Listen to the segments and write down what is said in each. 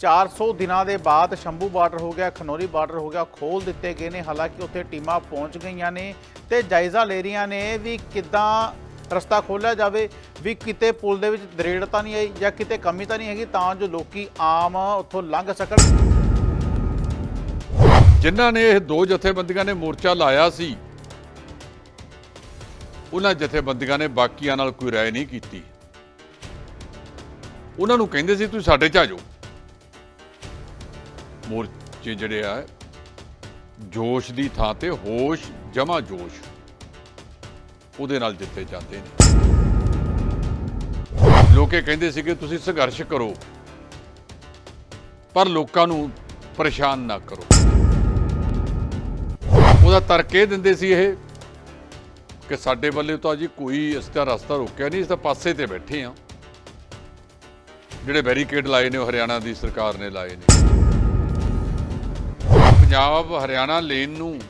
400 ਦਿਨਾਂ ਦੇ ਬਾਅਦ ਸ਼ੰਭੂ ਬਾਰਡਰ ਹੋ ਗਿਆ, ਖਨੌਰੀ ਬਾਰਡਰ ਹੋ ਗਿਆ ਖੋਲ ਦਿੱਤੇ ਗਏ ਨੇ। ਹਾਲਾਂਕਿ ਉੱਥੇ ਟੀਮਾਂ ਪਹੁੰਚ ਗਈਆਂ ਨੇ ਤੇ ਜਾਇਜ਼ਾ ਲੈ ਰਹੀਆਂ ਨੇ ਵੀ ਕਿੱਦਾਂ ਰਸਤਾ ਖੋਲ੍ਹਿਆ ਜਾਵੇ, ਵੀ ਕਿਤੇ ਪੁਲ ਦੇ ਵਿੱਚ ਦਰੇੜ ਤਾਂ ਨਹੀਂ ਆਈ ਜਾਂ ਕਿਤੇ ਕਮੀ ਤਾਂ ਨਹੀਂ ਹੈਗੀ, ਤਾਂ ਜੋ ਲੋਕੀ ਆਮ ਉੱਥੋਂ ਲੰਘ ਸਕਣ। ਜਿਨ੍ਹਾਂ ਨੇ ਇਹ ਦੋ ਜਥੇਬੰਦੀਆਂ ਨੇ ਮੋਰਚਾ ਲਾਇਆ ਸੀ, ਉਹਨਾਂ ਜਥੇਬੰਦੀਆਂ ਨੇ ਬਾਕੀਆਂ ਨਾਲ ਕੋਈ ਰਾਏ ਨਹੀਂ ਕੀਤੀ। ਉਹਨਾਂ ਨੂੰ ਕਹਿੰਦੇ ਸੀ, ਤੁਸੀਂ ਸਾਡੇ ਚ ਆ ਜਾਓ। ਮੋਰਚੇ ਜਿਹੜੇ ਆ, ਜੋਸ਼ ਦੀ ਥਾਂ ਤੇ ਹੋਸ਼, ਜਮਾ ਜੋਸ਼ ਉਹਦੇ ਨਾਲ ਜਿੱਤੇ ਜਾਂਦੇ ਨੇ। ਲੋਕੇ ਕਹਿੰਦੇ ਸੀ ਕਿ ਤੁਸੀਂ ਸੰਘਰਸ਼ ਕਰੋ, ਪਰ ਲੋਕਾਂ ਨੂੰ ਪਰੇਸ਼ਾਨ ਨਾ ਕਰੋ। ਉਹਦਾ ਤਰਕ ਇਹ ਦਿੰਦੇ ਸੀ ਇਹ ਕਿ ਸਾਡੇ ਵੱਲੇ ਤਾਂ ਜੀ ਕੋਈ ਇਸ ਦਾ ਰਸਤਾ ਰੋਕਿਆ ਨਹੀਂ ਇਸ ਤਾਂ ਪਾਸੇ ਤੇ ਬੈਠੇ ਆ ਜਿਹੜੇ ਬੈਰੀਕੇਡ ਲਾਏ ਨੇ, ਉਹ ਹਰਿਆਣਾ ਦੀ ਸਰਕਾਰ ਨੇ ਲਾਏ ਨੇ। ਪੰਜਾਬ, ਹਰਿਆਣਾ ਲੇਨ ਨੂੰ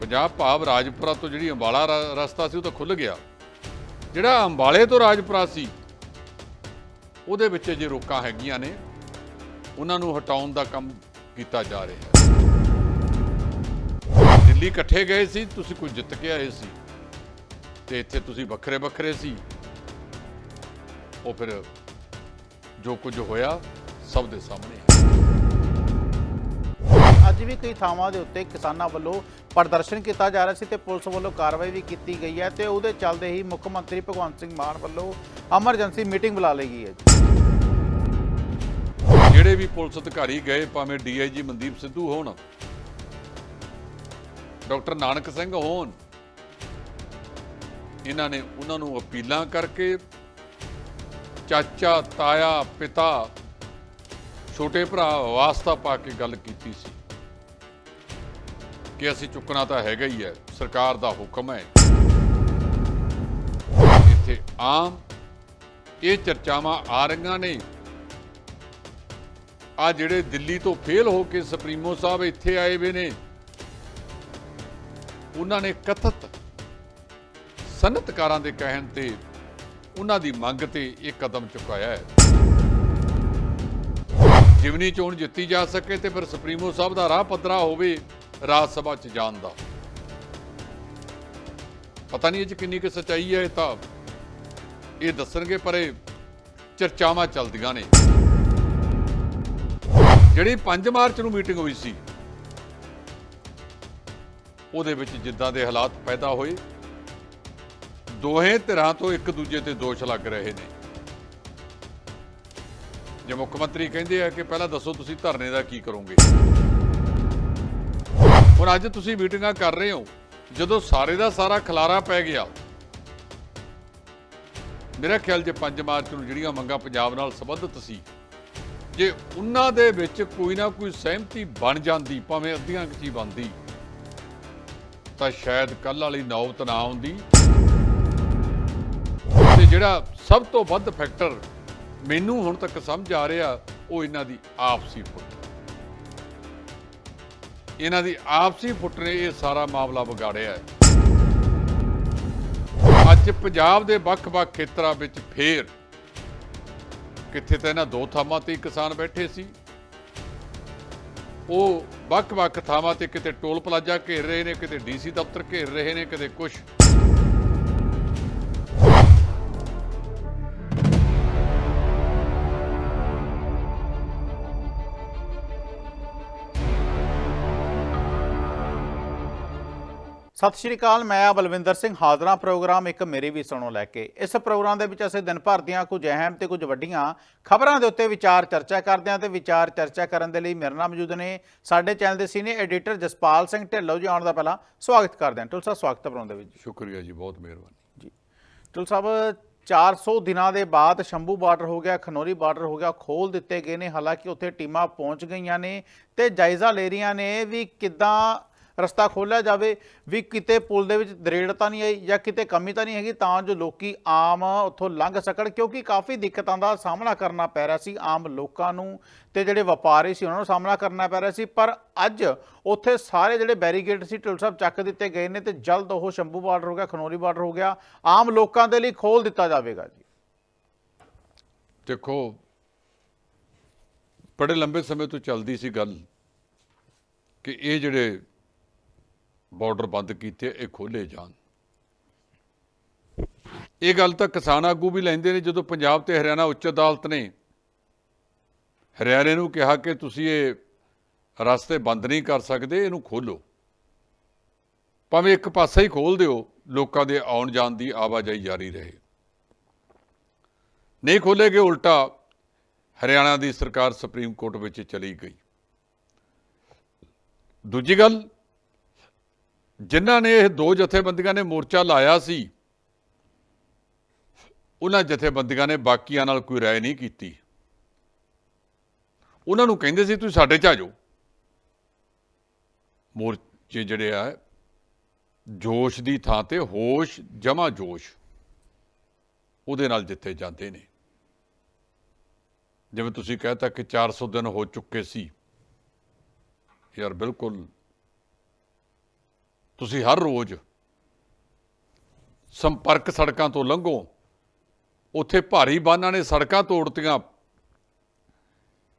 ਪੰਜਾਬ ਭਾਵ ਰਾਜਪੁਰਾ ਤੋਂ ਜਿਹੜੀ ਅੰਬਾਲਾ ਰਸਤਾ ਸੀ ਉਹ ਤਾਂ ਖੁੱਲ ਗਿਆ। ਜਿਹੜਾ ਅੰਬਾਲੇ ਤੋਂ ਰਾਜਪੁਰਾ ਸੀ, ਉਹਦੇ ਵਿੱਚ ਜੇ ਰੋਕਾਂ ਹੈਗੀਆਂ ਨੇ। ਉਹਨਾਂ ਨੂੰ ਹਟਾਉਣ ਦਾ ਕੰਮ ਕੀਤਾ ਜਾ ਰਿਹਾ ਹੈ। ਦਿੱਲੀ ਇਕੱਠੇ ਗਏ ਸੀ, ਤੁਸੀਂ ਕੁਝ ਜਿੱਤ ਕੇ ਆਏ ਸੀ। ਤੇ ਇੱਥੇ ਤੁਸੀਂ ਵੱਖਰੇ ਵੱਖਰੇ ਸੀ। ਉਹ ਫਿਰ ਜੋ ਕੁਝ ਹੋਇਆ, ਸਭ ਦੇ ਸਾਹਮਣੇ ਹੈ। ਅੱਜ ਵੀ ਕਈ ਥਾਵਾਂ ਦੇ ਉੱਤੇ ਕਿਸਾਨਾਂ ਵੱਲੋਂ ਪ੍ਰਦਰਸ਼ਨ ਕੀਤਾ ਜਾ ਰਿਹਾ ਸੀ ਤੇ ਪੁਲਿਸ ਵੱਲੋਂ ਕਾਰਵਾਈ ਵੀ ਕੀਤੀ ਗਈ ਹੈ ਤੇ ਉਹਦੇ ਚੱਲਦੇ ਹੀ ਮੁੱਖ ਮੰਤਰੀ ਭਗਵੰਤ ਸਿੰਘ ਮਾਨ ਵੱਲੋਂ ਐਮਰਜੈਂਸੀ ਮੀਟਿੰਗ ਬੁਲਾ ਲਈ ਗਈ ਹੈ ਜਿਹੜੇ ਵੀ ਪੁਲਿਸ ਅਧਿਕਾਰੀ ਗਏ, ਭਾਵੇਂ ਡੀਆਈਜੀ ਮਨਦੀਪ ਸਿੱਧੂ ਹੋਣ, ਡਾਕਟਰ ਨਾਨਕ ਸਿੰਘ ਹੋਣ, ਇਹਨਾਂ ਨੇ ਉਹਨਾਂ ਨੂੰ ਅਪੀਲਾਂ ਕਰਕੇ ਚਾਚਾ, ਤਾਇਆ, ਪਿਤਾ, ਛੋਟੇ ਭਰਾ ਵਾਸਤਾ ਪਾ ਕੇ ਗੱਲ ਕੀਤੀ ਸੀ। ਕਿ ਅਸੀਂ ਚੁੱਕਣਾ ਤਾਂ ਹੈਗਾ ਹੀ ਹੈ, ਸਰਕਾਰ ਦਾ ਹੁਕਮ ਹੈ। ਇੱਥੇ ਆਮ ਇਹ ਚਰਚਾਵਾਂ ਆ ਰਹੀਆਂ ਨੇ। ਆ ਜਿਹੜੇ ਦਿੱਲੀ ਤੋਂ ਫੇਲ ਹੋ ਕੇ ਸੁਪਰੀਮੋ ਸਾਹਿਬ ਇੱਥੇ ਆਏ ਵੇ ਨੇ, ਉਹਨਾਂ ਨੇ ਕਥਿਤ ਸਨਅਤਕਾਰਾਂ ਦੇ ਕਹਿਣ ਤੇ ਉਹਨਾਂ ਦੀ ਮੰਗ ਤੇ ਇਹ ਕਦਮ ਚੁਕਾਇਆ ਹੈ। ਜਿਵਨੀ ਚੋਣ ਜਿੱਤੀ ਜਾ ਸਕੇ ਤੇ ਫਿਰ ਸੁਪਰੀਮੋ ਸਾਹਿਬ ਦਾ ਰਾਹ ਪੱਧਰਾ ਹੋਵੇ ਰਾਜ ਸਭਾ ਚ ਜਾਣ ਦਾ। ਪਤਾ ਨਹੀਂ ਇਹ ਚ ਕਿੰਨੀ ਕੁ ਸਚਾਈ ਹੈ ਇਹ ਤਾਂ। ਇਹ ਦੱਸਣਗੇ ਪਰ ਇਹ ਚਰਚਾਵਾਂ ਚੱਲਦੀਆਂ ਨੇ। ਜਿਹੜੀ 5 ਮਾਰਚ ਨੂੰ ਮੀਟਿੰਗ ਹੋਈ ਸੀ, ਉਹਦੇ ਵਿੱਚ ਜਿੱਦਾਂ ਦੇ ਹਾਲਾਤ ਪੈਦਾ ਹੋਏ, ਦੋਹੇ ਧਿਰਾਂ ਤੋਂ ਇੱਕ ਦੂਜੇ ਤੇ ਦੋਸ਼ ਲੱਗ ਰਹੇ ਨੇ। ਜੇ ਮੁੱਖ ਮੰਤਰੀ ਕਹਿੰਦੇ ਆ ਕਿ ਪਹਿਲਾਂ ਦੱਸੋ ਤੁਸੀਂ ਧਰਨੇ ਦਾ ਕੀ ਕਰੋਗੇ? ਹੁਣ ਅੱਜ ਤੁਸੀਂ ਮੀਟਿੰਗਾਂ ਕਰ ਰਹੇ ਹੋ। ਜਦੋਂ ਸਾਰੇ ਦਾ ਸਾਰਾ ਖਲਾਰਾ ਪੈ ਗਿਆ, ਮੇਰਾ ਖਿਆਲ ਜੇ 5 ਮਾਰਚ ਨੂੰ ਜਿਹੜੀਆਂ ਮੰਗਾਂ ਪੰਜਾਬ ਨਾਲ ਸੰਬੰਧਿਤ ਸੀ, ਜੇ ਉਹਨਾਂ ਦੇ ਵਿੱਚ ਕੋਈ ਨਾ ਕੋਈ ਸਹਿਮਤੀ ਬਣ ਜਾਂਦੀ, ਭਾਵੇਂ ਅੱਧੀਆਂ ਕੁ 'ਚ ਬਣਦੀ, ਤਾਂ ਸ਼ਾਇਦ ਕੱਲ ਵਾਲੀ ਨੌਬਤ ਨਾ ਆਉਂਦੀ। ਤੇ ਜਿਹੜਾ ਸਭ ਤੋਂ ਵੱਧ ਫੈਕਟਰ ਮੈਨੂੰ ਹੁਣ ਤੱਕ ਸਮਝ ਆ ਰਿਹਾ, ਉਹ ਇਹਨਾਂ ਦੀ ਆਪਸੀ ਫੁੱਟ ਇਹਨਾਂ ਦੀ ਆਪਸੀ ਫੁੱਟ ਨੇ ਇਹ ਸਾਰਾ ਮਾਮਲਾ ਵਿਗਾੜਿਆ ਹੈ। ਅੱਜ ਪੰਜਾਬ ਦੇ ਵੱਖ-ਵੱਖ ਖੇਤਰਾਂ ਵਿੱਚ ਫੇਰ ਕਿੱਥੇ ਤਾਂ ਇਹਨਾਂ ਦੋ ਥਾਵਾਂ ਤੇ ਕਿਸਾਨ ਬੈਠੇ ਸੀ। ਉਹ ਵੱਖ-ਵੱਖ ਥਾਵਾਂ ਤੇ ਕਿਤੇ ਟੋਲ ਪਲਾਜ਼ਾ ਘੇਰ ਰਹੇ ਨੇ, ਕਿਤੇ ਡੀਸੀ ਦਫ਼ਤਰ ਘੇਰ ਰਹੇ ਨੇ, ਕਿਤੇ ਕੁਝ ਸਤਿ ਸ਼੍ਰੀ ਅਕਾਲ ਮੈਂ ਆ ਬਲਵਿੰਦਰ ਸਿੰਘ। ਹਾਜ਼ਰਾਂ ਪ੍ਰੋਗਰਾਮ ਇੱਕ ਮੇਰੀ ਵੀ ਸੁਣੋ ਲੈ ਕੇ। ਇਸ ਪ੍ਰੋਗਰਾਮ ਦੇ ਵਿੱਚ ਅਸੀਂ ਦਿਨ ਭਰ ਦੀਆਂ ਕੁਝ ਅਹਿਮ ਤੇ ਕੁਝ ਵੱਡੀਆਂ ਖਬਰਾਂ ਦੇ ਉੱਤੇ ਵਿਚਾਰ ਚਰਚਾ ਕਰਦੇ ਹਾਂ ਤੇ ਵਿਚਾਰ ਚਰਚਾ ਕਰਨ ਦੇ ਲਈ ਮੇਰੇ ਨਾਲ ਮੌਜੂਦ ਨੇ ਸਾਡੇ ਚੈਨਲ ਦੇ ਸੀਨੀਅਰ ਐਡੀਟਰ ਜਸਪਾਲ ਸਿੰਘ ਢਿੱਲੋਂ ਜੀ। ਆਉਣ ਦਾ ਪਹਿਲਾਂ ਸਵਾਗਤ ਕਰਦੇ ਹਾਂ। ਟੁਲ ਸਾਹਿਬ ਸਵਾਗਤ ਹੈ ਪ੍ਰੋਗਰਾਮ ਦੇ ਵਿੱਚ। ਸ਼ੁਕਰੀਆ ਜੀ ਬਹੁਤ ਮਿਹਰਬਾਨੀ। ਜੀ। ਟੁਲ ਸਾਹਿਬ 400 ਦਿਨਾਂ ਦੇ ਬਾਅਦ ਸ਼ੰਭੂ ਬਾਰਡਰ ਹੋ ਗਿਆ ਖਨੌਰੀ ਬਾਰਡਰ ਹੋ ਗਿਆ ਖੋਲ ਦਿੱਤੇ ਗਏ ਨੇ। ਹਾਲਾਂਕਿ ਉੱਥੇ ਟੀਮਾਂ ਪਹੁੰਚ ਗਈਆਂ ਨੇ ਤੇ ਜਾਇਜ਼ਾ ਲੈ ਰਹੀਆਂ ਨੇ। ਵੀ ਕਿੱਦਾਂ ਰਸਤਾ ਖੋਲ੍ਹਿਆ ਜਾਵੇ ਵੀ ਕਿਤੇ ਪੁਲ ਦੇ ਵਿੱਚ ਦਰੇੜ ਤਾਂ ਨਹੀਂ ਆਈ ਜਾਂ ਕਿਤੇ ਕਮੀ ਤਾਂ ਨਹੀਂ ਹੈਗੀ, ਤਾਂ ਜੋ ਲੋਕੀ ਆਮ ਉੱਥੋਂ ਲੰਘ ਸਕਣ, ਕਿਉਂਕਿ ਕਾਫੀ ਦਿੱਕਤਾਂ ਦਾ ਸਾਹਮਣਾ ਕਰਨਾ ਪੈ ਰਿਹਾ ਸੀ ਆਮ ਲੋਕਾਂ ਨੂੰ ਤੇ ਜਿਹੜੇ ਵਪਾਰੀ ਸੀ ਉਹਨਾਂ ਨੂੰ ਸਾਹਮਣਾ ਕਰਨਾ ਪੈ ਰਿਹਾ ਸੀ। ਪਰ ਅੱਜ ਉੱਥੇ ਸਾਰੇ ਜਿਹੜੇ ਬੈਰੀਕੇਡ ਸੀ ਟੁਲ ਸਾਹਿਬ ਚੱਕ ਦਿੱਤੇ ਗਏ ਨੇ ਤੇ ਜਲਦ ਉਹ ਸ਼ੰਭੂ ਬਾਰਡਰ ਹੋ ਗਿਆ, ਖਨੌਰੀ ਬਾਰਡਰ ਹੋ ਗਿਆ, ਆਮ ਲੋਕਾਂ ਦੇ ਲਈ ਖੋਲ ਦਿੱਤਾ ਜਾਵੇਗਾ ਜੀ। ਦੇਖੋ, ਬੜੇ ਲੰਬੇ ਸਮੇਂ ਤੋਂ ਚੱਲਦੀ ਸੀ ਗੱਲ ਕਿ ਇਹ ਜਿਹੜੇ ਬਾਰਡਰ ਬੰਦ ਕੀਤੇ, ਇਹ ਖੋਲੇ ਜਾਣ। ਇਹ ਗੱਲ ਤਾਂ ਕਿਸਾਨ ਆਗੂ ਵੀ ਲੈਂਦੇ ਨੇ, ਜਦੋਂ ਪੰਜਾਬ ਤੇ ਹਰਿਆਣਾ ਉੱਚ ਅਦਾਲਤ ਨੇ ਹਰਿਆਣੇ ਨੂੰ ਕਿਹਾ ਕਿ ਤੁਸੀਂ ਇਹ ਰਸਤੇ ਬੰਦ ਨਹੀਂ ਕਰ ਸਕਦੇ, ਇਹਨੂੰ ਖੋਲੋ ਭਾਵੇਂ ਇੱਕ ਪਾਸਾ ਹੀ ਖੋਲ ਦਿਓ, ਲੋਕਾਂ ਦੇ ਆਉਣ ਜਾਣ ਦੀ ਆਵਾਜਾਈ ਜਾਰੀ ਰਹੇ। ਨਹੀਂ ਖੋਲੇਗੇ ਉਲਟਾ ਹਰਿਆਣਾ ਦੀ ਸਰਕਾਰ ਸੁਪਰੀਮ ਕੋਰਟ ਵਿੱਚ ਚਲੀ ਗਈ। ਦੂਜੀ ਗੱਲ ਜਿਨ੍ਹਾਂ ਨੇ ਇਹ ਦੋ ਜਥੇਬੰਦੀਆਂ ਨੇ ਮੋਰਚਾ ਲਾਇਆ ਸੀ, ਉਹਨਾਂ ਜਥੇਬੰਦੀਆਂ ਨੇ ਬਾਕੀਆਂ ਨਾਲ ਕੋਈ ਰਾਏ ਨਹੀਂ ਕੀਤੀ। ਉਹਨਾਂ ਨੂੰ ਕਹਿੰਦੇ ਸੀ, ਤੁਸੀਂ ਸਾਡੇ ਚ ਆ ਜਾਓ। ਮੋਰਚੇ ਜਿਹੜੇ ਆ, ਜੋਸ਼ ਦੀ ਥਾਂ ਤੇ ਹੋਸ਼, ਜਮਾ ਜੋਸ਼ ਉਹਦੇ ਨਾਲ ਜਿੱਤੇ ਜਾਂਦੇ ਨੇ। ਜਿਵੇਂ ਤੁਸੀਂ ਕਹਿਤਾ ਕਿ 400 ਦਿਨ ਹੋ ਚੁੱਕੇ ਸੀ। ਯਾਰ ਬਿਲਕੁਲ ਤੁਸੀਂ ਹਰ ਰੋਜ਼ ਸੰਪਰਕ ਸੜਕਾਂ ਤੋਂ ਲੰਘੋ। ਉੱਥੇ ਭਾਰੀ ਬਾਨਾਂ ਨੇ ਸੜਕਾਂ ਤੋੜਤੀਆਂ।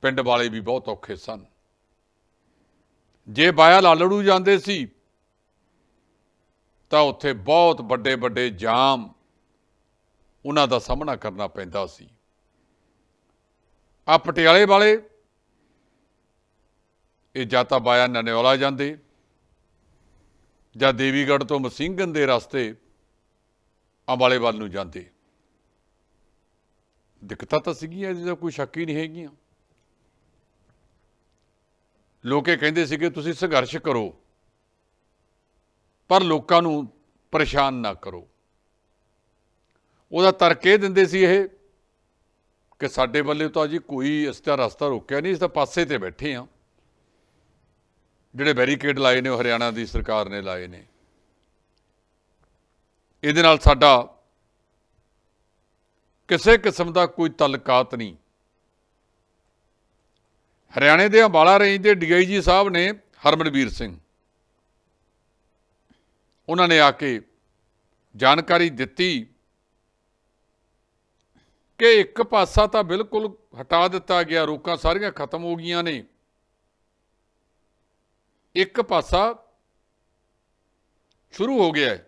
ਪਿੰਡ ਵਾਲੇ ਵੀ ਬਹੁਤ ਔਖੇ ਸਨ। ਜੇ ਬਾਇਆ ਲਾਲੜੂ ਜਾਂਦੇ ਸੀ, ਤਾਂ ਉੱਥੇ ਬਹੁਤ ਵੱਡੇ ਵੱਡੇ ਜਾਮ ਉਹਨਾਂ ਦਾ ਸਾਹਮਣਾ ਕਰਨਾ ਪੈਂਦਾ ਸੀ। ਆ ਪਟਿਆਲੇ ਵਾਲੇ, ਇਹ ਜਾਤਾ ਬਾਇਆ ਨਨਿਓਲਾ ਜਾਂਦੇ ਜਾਂ ਦੇਵੀਗੜ੍ਹ ਤੋਂ ਮਸਿੰਘਨ ਦੇ ਰਸਤੇ ਅੰਬਾਲੇ ਵੱਲ ਨੂੰ ਜਾਂਦੇ। ਦਿੱਕਤਾਂ ਤਾਂ ਸੀਗੀਆਂ, ਇਹਦਾ ਕੋਈ ਸ਼ੱਕ ਹੀ ਨਹੀਂ ਹੈਗੀਆਂ। ਲੋਕੇ ਕਹਿੰਦੇ ਸੀਗੇ, ਤੁਸੀਂ ਸੰਘਰਸ਼ ਕਰੋ, ਪਰ ਲੋਕਾਂ ਨੂੰ ਪਰੇਸ਼ਾਨ ਨਾ ਕਰੋ। ਉਹਦਾ ਤਰਕ ਇਹ ਦਿੰਦੇ ਸੀ ਇਹ ਕਿ ਸਾਡੇ ਵੱਲੇ ਤਾਂ ਜੀ ਕੋਈ ਇਸ ਦਾ ਰਸਤਾ ਰੋਕਿਆ ਨਹੀਂ ਇਸ ਤਾਂ ਪਾਸੇ ਤੇ ਬੈਠੇ ਆ ਜਿਹੜੇ ਬੈਰੀਕੇਡ ਲਾਏ ਨੇ, ਉਹ ਹਰਿਆਣਾ ਦੀ ਸਰਕਾਰ ਨੇ ਲਾਏ ਨੇ। ਇਹਦੇ ਨਾਲ ਸਾਡਾ ਕਿਸੇ ਕਿਸਮ ਦਾ ਕੋਈ ਤਲਕਾਤ ਨਹੀਂ। ਹਰਿਆਣੇ ਦੇ ਅੰਬਾਲਾ ਰੇਂਜ ਦੇ ਡੀਆਈਜੀ ਸਾਹਿਬ ਨੇ ਹਰਮਨਵੀਰ ਸਿੰਘ। ਉਹਨਾਂ ਨੇ ਆ ਕੇ ਜਾਣਕਾਰੀ ਦਿੱਤੀ ਕਿ ਇੱਕ ਪਾਸਾ ਤਾਂ ਬਿਲਕੁਲ ਹਟਾ ਦਿੱਤਾ ਗਿਆ, ਰੋਕਾਂ ਸਾਰੀਆਂ ਖਤਮ ਹੋ ਗਈਆਂ ਨੇ। ਇੱਕ ਪਾਸਾ ਸ਼ੁਰੂ ਹੋ ਗਿਆ ਹੈ।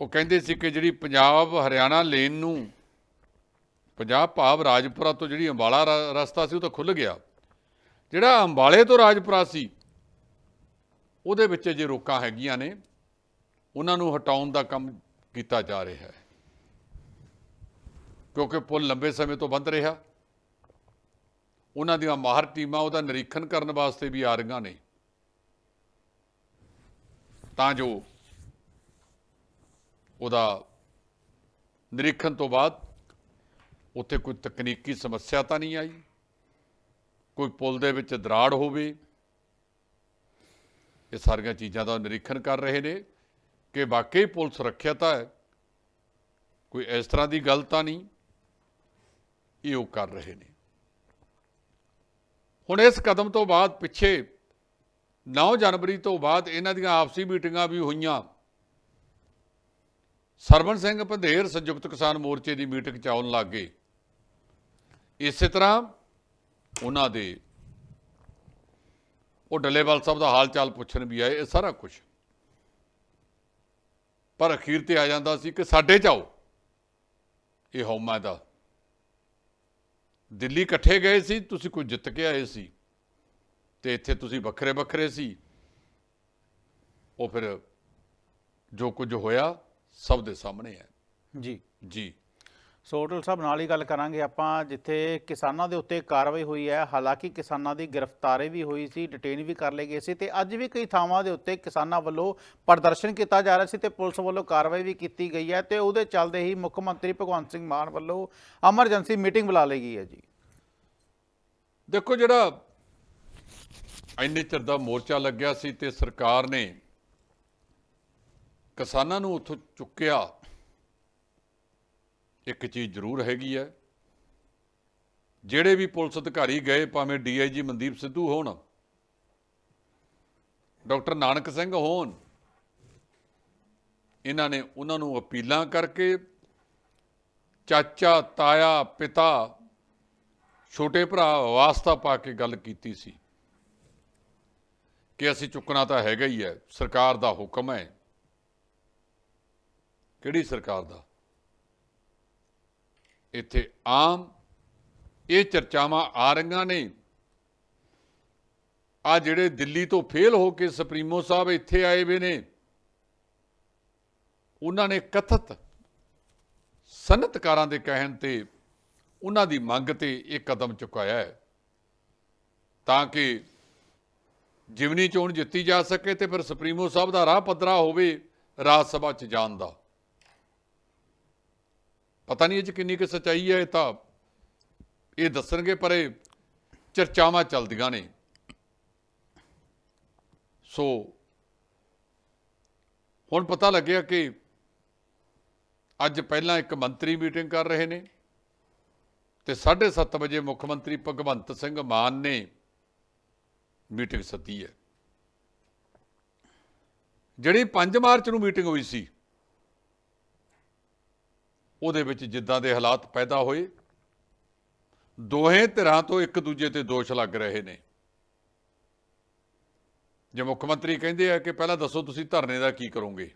ਉਹ ਕਹਿੰਦੇ ਸੀ ਕਿ ਜਿਹੜੀ ਪੰਜਾਬ ਹਰਿਆਣਾ ਲੇਨ ਨੂੰ ਪੰਜਾਬ ਭਾਵ ਰਾਜਪੁਰਾ ਤੋਂ ਜਿਹੜੀ ਅੰਬਾਲਾ ਰਸਤਾ ਸੀ ਉਹ ਤਾਂ ਖੁੱਲ ਗਿਆ। ਜਿਹੜਾ ਅੰਬਾਲੇ ਤੋਂ ਰਾਜਪੁਰਾ ਸੀ, ਉਹਦੇ ਵਿੱਚ ਜੇ ਰੋਕਾਂ ਹੈਗੀਆਂ ਨੇ। ਉਹਨਾਂ ਨੂੰ ਹਟਾਉਣ ਦਾ ਕੰਮ ਕੀਤਾ ਜਾ ਰਿਹਾ ਹੈ। ਕਿਉਂਕਿ ਪੁਲ ਲੰਬੇ ਸਮੇਂ ਤੋਂ ਬੰਦ ਰਿਹਾ। ਉਹਨਾਂ ਦੀਆਂ ਮਾਹਰ ਟੀਮਾਂ ਉਹਦਾ ਨਿਰੀਖਣ ਕਰਨ ਵਾਸਤੇ ਵੀ ਆ ਰਹੀਆਂ ਨੇ। ਤਾਂ ਜੋ ਉਹਦਾ ਨਿਰੀਖਣ ਤੋਂ ਬਾਅਦ ਉੱਥੇ ਕੋਈ ਤਕਨੀਕੀ ਸਮੱਸਿਆ ਤਾਂ ਨਹੀਂ ਆਈ, ਕੋਈ ਪੁਲ ਦੇ ਵਿੱਚ ਦਰਾੜ ਹੋਵੇ। ਇਹ ਸਾਰੀਆਂ ਚੀਜ਼ਾਂ ਦਾ ਨਿਰੀਖਣ ਕਰ ਰਹੇ ਨੇ ਕਿ ਵਾਕਈ ਪੁਲ ਸੁਰੱਖਿਅਤ ਹੈ, ਕੋਈ ਇਸ ਤਰ੍ਹਾਂ ਦੀ ਗੱਲ ਤਾਂ ਨਹੀਂ, ਇਹ ਉਹ ਕਰ ਰਹੇ ਨੇ। ਹੁਣ ਇਸ ਕਦਮ ਤੋਂ ਬਾਅਦ ਪਿੱਛੇ 9 ਜਨਵਰੀ ਤੋਂ ਬਾਅਦ ਇਹਨਾਂ ਦੀਆਂ ਆਪਸੀ ਮੀਟਿੰਗਾਂ ਵੀ ਹੋਈਆਂ। ਸਰਵਣ ਸਿੰਘ ਪੰਧੇਰ ਸੰਯੁਕਤ ਕਿਸਾਨ ਮੋਰਚੇ ਦੀ ਮੀਟਿੰਗ ਚ ਆਉਣ ਲੱਗ ਗਏ। ਇਸੇ ਤਰ੍ਹਾਂ ਉਹਨਾਂ ਦੇ ਉਹ ਡੱਲੇਵਾਲ ਸਾਹਿਬ ਦਾ ਹਾਲ ਚਾਲ ਪੁੱਛਣ ਵੀ ਆਏ, ਇਹ ਸਾਰਾ ਕੁਝ ਪਰ ਅਖੀਰ ਤੇ ਆ ਜਾਂਦਾ ਸੀ ਕਿ ਸਾਡੇ ਚ ਆਓ, ਇਹ ਹਉਮਾ ਦਾ। ਦਿੱਲੀ ਇਕੱਠੇ ਗਏ ਸੀ ਤੁਸੀਂ ਕੋਈ ਜਿੱਤ ਕੇ ਆਏ ਸੀ ਤੇ ਇੱਥੇ ਤੁਸੀਂ ਵੱਖਰੇ ਵੱਖਰੇ ਸੀ। ਉਹ ਫਿਰ ਜੋ ਕੁਝ ਹੋਇਆ ਸਭ ਦੇ ਸਾਹਮਣੇ ਹੈ। ਜੀ। ਜੀ। ਸੋਟਲ ਸਾਹਿਬ ਨਾਲ ਹੀ ਗੱਲ ਕਰਾਂਗੇ ਆਪਾਂ, ਜਿੱਥੇ ਕਿਸਾਨਾਂ ਦੇ ਉੱਤੇ ਕਾਰਵਾਈ ਹੋਈ ਹੈ। ਹਾਲਾਂਕਿ ਕਿਸਾਨਾਂ ਦੀ ਗ੍ਰਿਫਤਾਰੀ ਵੀ ਹੋਈ ਸੀ ਡਿਟੇਨ ਵੀ ਕਰ ਲਏ ਗਏ ਸੀ ਤੇ ਅੱਜ ਵੀ ਕਈ ਥਾਵਾਂ ਦੇ ਉੱਤੇ ਕਿਸਾਨਾਂ ਵੱਲੋਂ ਪ੍ਰਦਰਸ਼ਨ ਕੀਤਾ ਜਾ ਰਿਹਾ ਸੀ ਤੇ ਪੁਲਿਸ ਵੱਲੋਂ ਕਾਰਵਾਈ ਵੀ ਕੀਤੀ ਗਈ ਹੈ ਤੇ ਉਹਦੇ ਚੱਲਦੇ ਹੀ ਮੁੱਖ ਮੰਤਰੀ ਭਗਵੰਤ ਸਿੰਘ ਮਾਨ ਵੱਲੋਂ ਐਮਰਜੈਂਸੀ ਮੀਟਿੰਗ ਬੁਲਾ ਲਈ ਗਈ ਹੈ ਜੀ। ਦੇਖੋ ਜਿਹੜਾ ਇੰਨੇ ਚਿਰ ਦਾ ਮੋਰਚਾ ਲੱਗਿਆ ਸੀ ਤੇ ਸਰਕਾਰ ਨੇ ਕਿਸਾਨਾਂ ਨੂੰ ਉੱਥੋਂ ਚੁੱਕਿਆ ਇੱਕ ਚੀਜ਼ ਜ਼ਰੂਰ ਹੈਗੀ ਹੈ। ਜਿਹੜੇ ਵੀ ਪੁਲਿਸ ਅਧਿਕਾਰੀ ਗਏ, ਭਾਵੇਂ ਡੀਆਈਜੀ ਮਨਦੀਪ ਸਿੱਧੂ ਹੋਣ, ਡਾਕਟਰ ਨਾਨਕ ਸਿੰਘ ਹੋਣ, ਇਹਨਾਂ ਨੇ ਉਹਨਾਂ ਨੂੰ ਅਪੀਲਾਂ ਕਰਕੇ ਚਾਚਾ, ਤਾਇਆ, ਪਿਤਾ, ਛੋਟੇ ਭਰਾ ਵਾਸਤਾ ਪਾ ਕੇ ਗੱਲ ਕੀਤੀ ਸੀ ਕਿ ਅਸੀਂ ਚੁੱਕਣਾ ਤਾਂ ਹੈਗਾ ਹੀ ਹੈ। ਸਰਕਾਰ ਦਾ ਹੁਕਮ ਹੈ। ਕਿਹੜੀ ਸਰਕਾਰ ਦਾ? ਇੱਥੇ ਆਮ ਇਹ ਚਰਚਾਵਾਂ ਆ ਰਹੀਆਂ ਨੇ। ਆ ਜਿਹੜੇ ਦਿੱਲੀ ਤੋਂ ਫੇਲ ਹੋ ਕੇ ਸੁਪਰੀਮੋ ਸਾਹਿਬ ਇੱਥੇ ਆਏ ਵੇ ਨੇ, ਉਹਨਾਂ ਨੇ ਕਥਿਤ ਸਨਅਤਕਾਰਾਂ ਦੇ ਕਹਿਣ ਤੇ ਉਹਨਾਂ ਦੀ ਮੰਗ ਤੇ ਇਹ ਕਦਮ ਚੁਕਾਇਆ ਹੈ ਤਾਂ ਕਿ ਜਿਵਨੀ ਚੋਣ ਜਿੱਤੀ ਜਾ ਸਕੇ ਤੇ ਫਿਰ ਸੁਪਰੀਮੋ ਸਾਹਿਬ ਦਾ ਰਾਹ ਪੱਧਰਾ ਹੋਵੇ ਰਾਜ ਸਭਾ 'ਚ ਜਾਣ ਦਾ। ਪਤਾ ਨਹੀਂ ਇਹ 'ਚ ਕਿੰਨੀ ਕੁ ਸਚਾਈ ਹੈ, ਇਹ ਤਾਂ ਇਹ ਦੱਸਣਗੇ, ਪਰ ਇਹ ਚਰਚਾਵਾਂ ਚੱਲਦੀਆਂ ਨੇ। ਸੋ ਹੁਣ ਪਤਾ ਲੱਗਿਆ ਕਿ ਅੱਜ ਪਹਿਲਾਂ ਇੱਕ ਮੰਤਰੀ ਮੀਟਿੰਗ ਕਰ ਰਹੇ ਨੇ ਤੇ 7:30 ਵਜੇ ਮੁੱਖ ਮੰਤਰੀ ਭਗਵੰਤ ਸਿੰਘ ਮਾਨ ਨੇ ਮੀਟਿੰਗ ਸੱਦੀ ਹੈ। ਜਿਹੜੀ 5 ਮਾਰਚ ਨੂੰ ਮੀਟਿੰਗ ਹੋਈ ਸੀ ਉਹਦੇ ਵਿੱਚ ਜਿੱਦਾਂ ਦੇ ਹਾਲਾਤ ਪੈਦਾ ਹੋਏ, ਦੋਹੇ ਧਿਰਾਂ ਤੋਂ ਇੱਕ ਦੂਜੇ ਤੇ ਦੋਸ਼ ਲੱਗ ਰਹੇ ਨੇ। ਜੇ ਮੁੱਖ ਮੰਤਰੀ ਕਹਿੰਦੇ ਆ ਕਿ ਪਹਿਲਾਂ ਦੱਸੋ ਤੁਸੀਂ ਧਰਨੇ ਦਾ ਕੀ ਕਰੋਗੇ?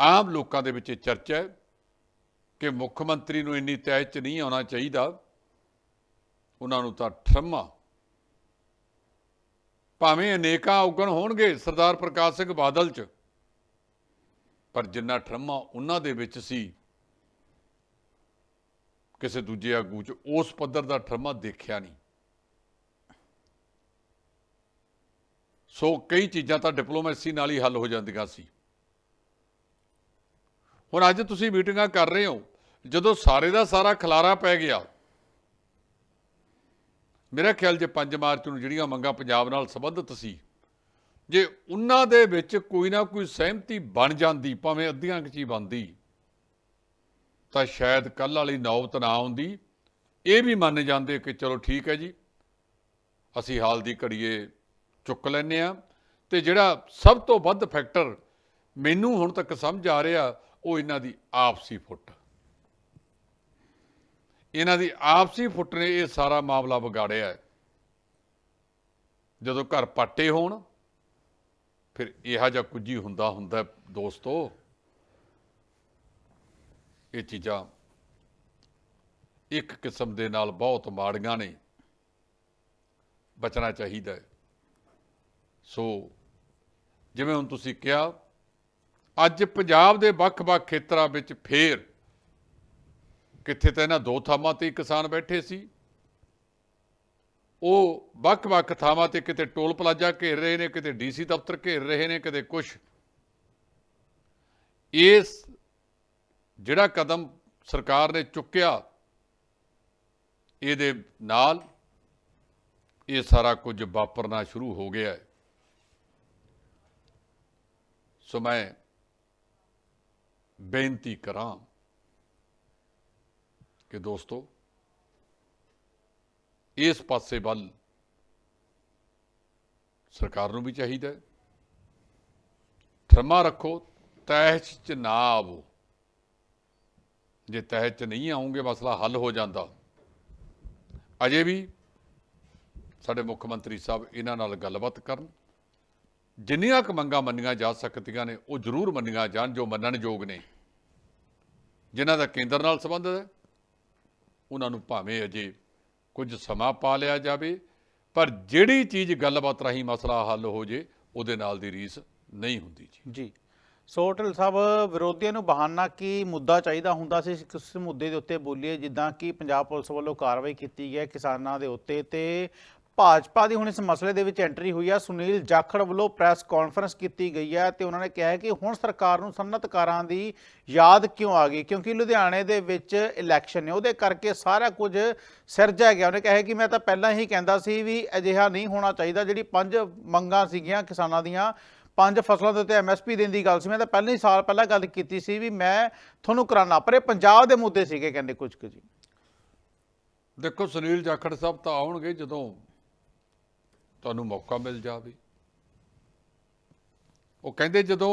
ਆਮ ਲੋਕਾਂ ਦੇ ਵਿੱਚ ਇਹ ਚਰਚਾ ਹੈ ਕਿ ਮੁੱਖ ਮੰਤਰੀ ਨੂੰ ਇੰਨੀ ਤੈਅ 'ਚ ਨਹੀਂ ਆਉਣਾ ਚਾਹੀਦਾ। ਉਹਨਾਂ ਨੂੰ ਤਾਂ ਠਰਮਾ। ਭਾਵੇਂ ਅਨੇਕਾਂ ਔਗਣ ਹੋਣਗੇ ਸਰਦਾਰ ਪ੍ਰਕਾਸ਼ ਸਿੰਘ ਬਾਦਲ 'ਚ ਪਰ ਜਿੰਨਾ ਠਰਮਾ ਉਹਨਾਂ ਦੇ ਵਿੱਚ ਸੀ, ਕਿਸੇ ਦੂਜੇ ਆਗੂ 'ਚ ਉਸ ਪੱਧਰ ਦਾ ਠਰਮਾ ਦੇਖਿਆ ਨਹੀਂ। ਸੋ ਕਈ ਚੀਜ਼ਾਂ ਤਾਂ ਡਿਪਲੋਮੈਸੀ ਨਾਲ ਹੀ ਹੱਲ ਹੋ ਜਾਂਦੀਆਂ ਸੀ। ਹੁਣ ਅੱਜ ਤੁਸੀਂ ਮੀਟਿੰਗਾਂ ਕਰ ਰਹੇ ਹੋ, ਜਦੋਂ ਸਾਰੇ ਦਾ ਸਾਰਾ ਖਲਾਰਾ ਪੈ ਗਿਆ, ਮੇਰਾ ਖਿਆਲ ਜੇ 5 ਮਾਰਚ ਨੂੰ ਜਿਹੜੀਆਂ ਮੰਗਾਂ ਪੰਜਾਬ ਨਾਲ ਸੰਬੰਧਿਤ ਸੀ ਜੇ ਉਹਨਾਂ ਦੇ ਵਿੱਚ ਕੋਈ ਨਾ ਕੋਈ ਸਹਿਮਤੀ ਬਣ ਜਾਂਦੀ, ਭਾਵੇਂ ਅੱਧੀਆਂ ਕੁ ਚ ਬਣਦੀ, ਤਾਂ ਸ਼ਾਇਦ ਕੱਲ ਵਾਲੀ ਨੌਬਤ ਨਾ ਆਉਂਦੀ। ਇਹ ਵੀ ਮੰਨ ਜਾਂਦੇ ਕਿ ਚਲੋ ਠੀਕ ਹੈ ਜੀ, ਅਸੀਂ ਹਾਲ ਦੀ ਘੜੀਏ ਚੁੱਕ ਲੈਨੇ ਆ ਤੇ ਜਿਹੜਾ ਸਭ ਤੋਂ ਵੱਧ ਫੈਕਟਰ ਮੈਨੂੰ ਹੁਣ ਤੱਕ ਸਮਝ ਆ ਰਿਹਾ, ਉਹ ਇਹਨਾਂ ਦੀ ਆਪਸੀ ਫੁੱਟ। ਇਹਨਾਂ ਦੀ ਆਪਸੀ ਫੁੱਟ ਨੇ ਇਹ ਸਾਰਾ ਮਾਮਲਾ ਵਿਗਾੜਿਆ ਜਦੋਂ ਘਰ ਪਾਟੇ ਹੋਣ ਫਿਰ ਇਹੋ ਜਿਹਾ ਕੁਝ ਹੀ ਹੁੰਦਾ ਹੁੰਦਾ ਦੋਸਤੋ। ਇਹ ਚੀਜ਼ਾਂ ਇੱਕ ਕਿਸਮ ਦੇ ਨਾਲ ਬਹੁਤ ਮਾੜੀਆਂ ਨੇ, ਬਚਣਾ ਚਾਹੀਦਾ ਹੈ। ਸੋ ਜਿਵੇਂ ਹੁਣ ਤੁਸੀਂ ਕਿਹਾ, ਅੱਜ ਪੰਜਾਬ ਦੇ ਵੱਖ-ਵੱਖ ਖੇਤਰਾਂ ਵਿੱਚ ਫੇਰ ਕਿੱਥੇ ਤਾਂ ਇਹਨਾਂ ਦੋ ਥਾਵਾਂ ਤੇ ਕਿਸਾਨ ਬੈਠੇ ਸੀ। ਉਹ ਵੱਖ-ਵੱਖ ਥਾਵਾਂ ਤੇ ਕਿਤੇ ਟੋਲ ਪਲਾਜ਼ਾ ਘੇਰ ਰਹੇ ਨੇ, ਕਿਤੇ ਡੀਸੀ ਦਫ਼ਤਰ ਘੇਰ ਰਹੇ ਨੇ, ਕਿਤੇ ਕੁਛ। ਇਸ ਜਿਹੜਾ ਕਦਮ ਸਰਕਾਰ ਨੇ ਚੁੱਕਿਆ, ਇਹਦੇ ਨਾਲ ਇਹ ਸਾਰਾ ਕੁਝ ਵਾਪਰਨਾ ਸ਼ੁਰੂ ਹੋ ਗਿਆ ਹੈ। ਸੋ ਮੈਂ ਬੇਨਤੀ ਕਰਾਂ ਕਿ ਦੋਸਤੋ ਇਸ ਪਾਸੇ ਵੱਲ ਸਰਕਾਰ ਨੂੰ ਵੀ ਚਾਹੀਦਾ ਹੈ। ਠਰਮਾ ਰੱਖੋ ਤਹਿਸ਼ ਚ ਨਾ ਆਵੋ। ਜੇ ਤਹਿਸ਼ ਚ ਨਹੀਂ ਆਉਂਗੇ, ਮਸਲਾ ਹੱਲ ਹੋ ਜਾਂਦਾ। ਅਜੇ ਵੀ ਸਾਡੇ ਮੁੱਖ ਮੰਤਰੀ ਸਾਹਿਬ ਇਹਨਾਂ ਨਾਲ ਗੱਲਬਾਤ ਕਰਨ। ਜਿੰਨੀਆਂ ਕੁ ਮੰਗਾਂ ਮੰਨੀਆਂ ਜਾ ਸਕਦੀਆਂ ਨੇ, ਉਹ ਜ਼ਰੂਰ ਮੰਨੀਆਂ ਜਾਣ, ਜੋ ਮੰਨਣਯੋਗ ਨੇ। ਜਿਨ੍ਹਾਂ ਦਾ ਕੇਂਦਰ ਨਾਲ ਸੰਬੰਧ ਹੈ, ਉਹਨਾਂ ਨੂੰ ਭਾਵੇਂ ਅਜੇ ਕੁਝ ਸਮਾਂ ਪਾ ਲਿਆ ਜਾਵੇ, ਪਰ ਜਿਹੜੀ ਚੀਜ਼ ਗੱਲਬਾਤ ਰਾਹੀਂ ਮਸਲਾ ਹੱਲ ਹੋ ਜੇ, ਉਹਦੇ ਨਾਲ ਦੀ ਰੀਸ ਨਹੀਂ ਹੁੰਦੀ ਜੀ। ਜੀ। ਸੋ ਸਾਹਿਬ, ਵਿਰੋਧੀਆਂ ਨੂੰ ਬਹਾਨਾ ਕੀ ਮੁੱਦਾ ਚਾਹੀਦਾ ਹੁੰਦਾ ਸੀ? ਕਿਸ ਮੁੱਦੇ ਦੇ ਉੱਤੇ ਬੋਲੀਏ? ਜਿੱਦਾਂ ਕਿ ਪੰਜਾਬ ਪੁਲਿਸ ਵੱਲੋਂ ਕਾਰਵਾਈ ਕੀਤੀ ਗਈ ਹੈ ਕਿਸਾਨਾਂ ਦੇ ਉੱਤੇ ਤੇ ਭਾਜਪਾ ਦੀ ਹੁਣ ਇਸ ਮਸਲੇ ਦੇ ਵਿੱਚ ਐਂਟਰੀ ਹੋਈ ਆ। ਸੁਨੀਲ ਜਾਖੜ ਵੱਲੋਂ ਪ੍ਰੈਸ ਕਾਨਫਰੰਸ ਕੀਤੀ ਗਈ ਹੈ ਤੇ ਉਹਨਾਂ ਨੇ ਕਿਹਾ ਹੈ ਕਿ ਹੁਣ ਸਰਕਾਰ ਨੂੰ ਸਨਅਤਕਾਰਾਂ ਦੀ ਯਾਦ ਕਿਉਂ ਆ ਗਈ? ਕਿਉਂਕਿ ਲੁਧਿਆਣੇ ਦੇ ਵਿੱਚ ਇਲੈਕਸ਼ਨ ਨੇ, ਉਹਦੇ ਕਰਕੇ ਸਾਰਾ ਕੁਝ ਸਿਰਜਿਆ ਗਿਆ। ਉਹਨੇ ਕਿਹਾ ਕਿ ਮੈਂ ਤਾਂ ਪਹਿਲਾਂ ਹੀ ਕਹਿੰਦਾ ਸੀ ਵੀ ਅਜਿਹਾ ਨਹੀਂ ਹੋਣਾ ਚਾਹੀਦਾ। ਜਿਹੜੀ ਪੰਜ ਮੰਗਾਂ ਸੀਗੀਆਂ ਕਿਸਾਨਾਂ ਦੀਆਂ, ਪੰਜ ਫਸਲਾਂ ਦੇ ਉੱਤੇ ਐਮਐਸਪੀ ਦੇਣ ਦੀ ਗੱਲ ਸੀ। ਮੈਂ ਤਾਂ ਪਹਿਲੇ ਹੀ ਸਾਲ ਪਹਿਲਾਂ ਗੱਲ ਕੀਤੀ ਸੀ ਵੀ ਮੈਂ ਤੁਹਾਨੂੰ ਕਰਾਣਾ ਪਰ ਇਹ ਪੰਜਾਬ ਦੇ ਮੁੱਦੇ ਸੀਗੇ ਕਹਿੰਦੇ ਕੁਝ ਕੁ ਜੀ। ਦੇਖੋ, ਸੁਨੀਲ ਜਾਖੜ ਸਾਹਿਬ ਤਾਂ ਆਉਣਗੇ ਜਦੋਂ ਤੁਹਾਨੂੰ ਮੌਕਾ ਮਿਲ ਜਾਵੇ। ਉਹ ਕਹਿੰਦੇ ਜਦੋਂ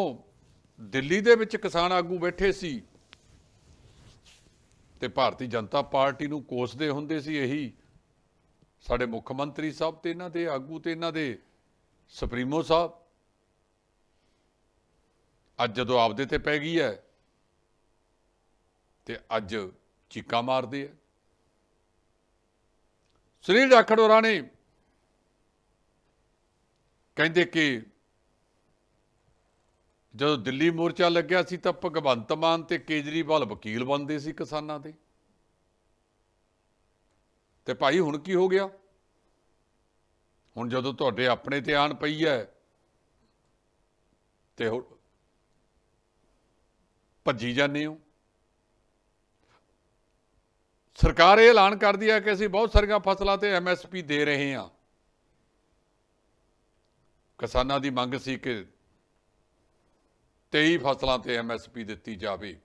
ਦਿੱਲੀ ਦੇ ਵਿੱਚ ਕਿਸਾਨ ਆਗੂ ਬੈਠੇ ਸੀ ਤੇ ਭਾਰਤੀ ਜਨਤਾ ਪਾਰਟੀ ਨੂੰ ਕੋਸਦੇ ਹੁੰਦੇ ਸੀ ਇਹੀ, ਸਾਡੇ ਮੁੱਖ ਮੰਤਰੀ ਸਾਹਿਬ ਤੇ ਇਹਨਾਂ ਦੇ ਆਗੂ ਤੇ ਇਹਨਾਂ ਦੇ ਸੁਪਰੀਮੋ ਸਾਹਿਬ। ਅੱਜ ਜਦੋਂ ਆਪਦੇ ਤੇ ਪੈ ਗਈ ਹੈ ਤੇ ਅੱਜ ਚੀਕਾ ਮਾਰਦੇ ਆ ਸੁਨੀਲ ਜਾਖੜ ਹੋਰਾਂ ਨੇ ਕਹਿੰਦੇ ਕਿ ਜਦੋਂ ਦਿੱਲੀ ਮੋਰਚਾ ਲੱਗਿਆ ਸੀ ਤਾਂ ਭਗਵੰਤ ਮਾਨ ਤੇ ਕੇਜਰੀਵਾਲ ਵਕੀਲ ਬਣਦੇ ਸੀ ਕਿਸਾਨਾਂ ਦੇ। ਤੇ ਭਾਈ ਹੁਣ ਕੀ ਹੋ ਗਿਆ? ਹੁਣ ਜਦੋਂ ਤੁਹਾਡੇ ਆਪਣੇ ਤੇ ਆਣ ਪਈ ਹੈ ਤੇ ਭੱਜੀ ਜਾਂਦੇ ਹੋ। ਸਰਕਾਰ ਇਹ ਐਲਾਨ ਕਰਦੀ ਹੈ ਕਿ ਅਸੀਂ ਬਹੁਤ ਸਾਰੀਆਂ ਫਸਲਾਂ ਤੇ ਐਮਐਸਪੀ ਦੇ ਰਹੇ ਹਾਂ। ਕਿਸਾਨਾਂ ਦੀ ਮੰਗ ਸੀ ਕਿ 23 ਫਸਲਾਂ ਤੇ ਐਮਐਸਪੀ ਦਿੱਤੀ ਜਾਵੇ।